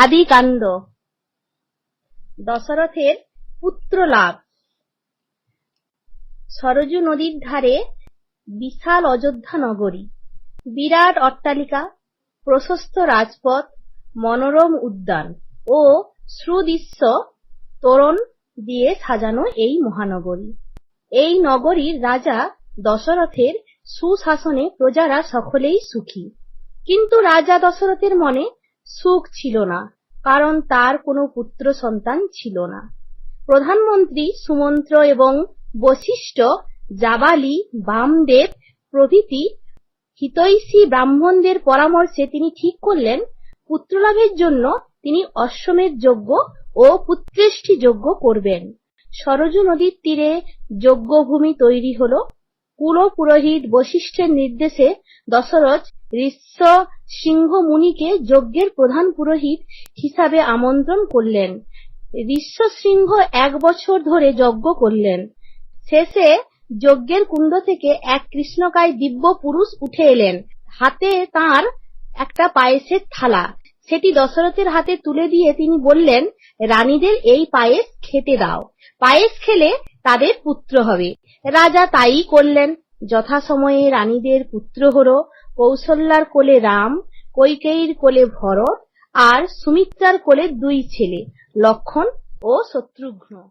আদিকাণ্ড। দশরথের পুত্র লাভ। সরজু নদীর ধারে বিশাল অযোধ্যা নগরী। বিরাট অট্টালিকা, প্রশস্ত রাজপথ, মনোরম উদ্যান ও সুদৃশ্য তোরণ দিয়ে সাজানো এই মহানগরী। এই নগরীর রাজা দশরথের সুশাসনে প্রজারা সকলেই সুখী। কিন্তু রাজা দশরথের মনে সুখ ছিল না, কারণ তার কোনো পুত্র সন্তান ছিল না। প্রধানমন্ত্রী সুমন্ত্র এবং বশিষ্ঠ জাবালি বামদেব প্রভৃতি হিতৈষী ব্রাহ্মণদের পরামর্শে তিনি ঠিক করলেন, পুত্রলাভের জন্য তিনি অশ্বমেধ যজ্ঞ ও পুত্রেষ্টি যজ্ঞ করবেন। সরজু নদীর তীরে যজ্ঞভূমি তৈরি হল। কুল পুরোহিত বশিষ্ঠের নির্দেশে দশরথ ঋষ্য সিংহ মুনিকে যজ্ঞের প্রধান পুরোহিত হিসাবে আমন্ত্রণ করলেন। ঋষ্য সিংহ এক বছর ধরে যজ্ঞ করলেন। শেষে যজ্ঞের কুণ্ড থেকে এক কৃষ্ণকায় দিব্য পুরুষ উঠে এলেন। হাতে তার একটা পায়েসের থালা। সেটি দশরথের হাতে তুলে দিয়ে তিনি বললেন রানীদের এই পায়েস খেতে দাও। পায়েস খেলে তাদের পুত্র হবে। রাজা তাই করলেন। যথাসময়ে রানীদের পুত্র হল কৌশল্যার কোলে রাম, কৈকেয়ীর কোলে ভরত আর সুমিত্রার কোলে দুই ছেলে, লক্ষণ ও শত্রুঘ্ন।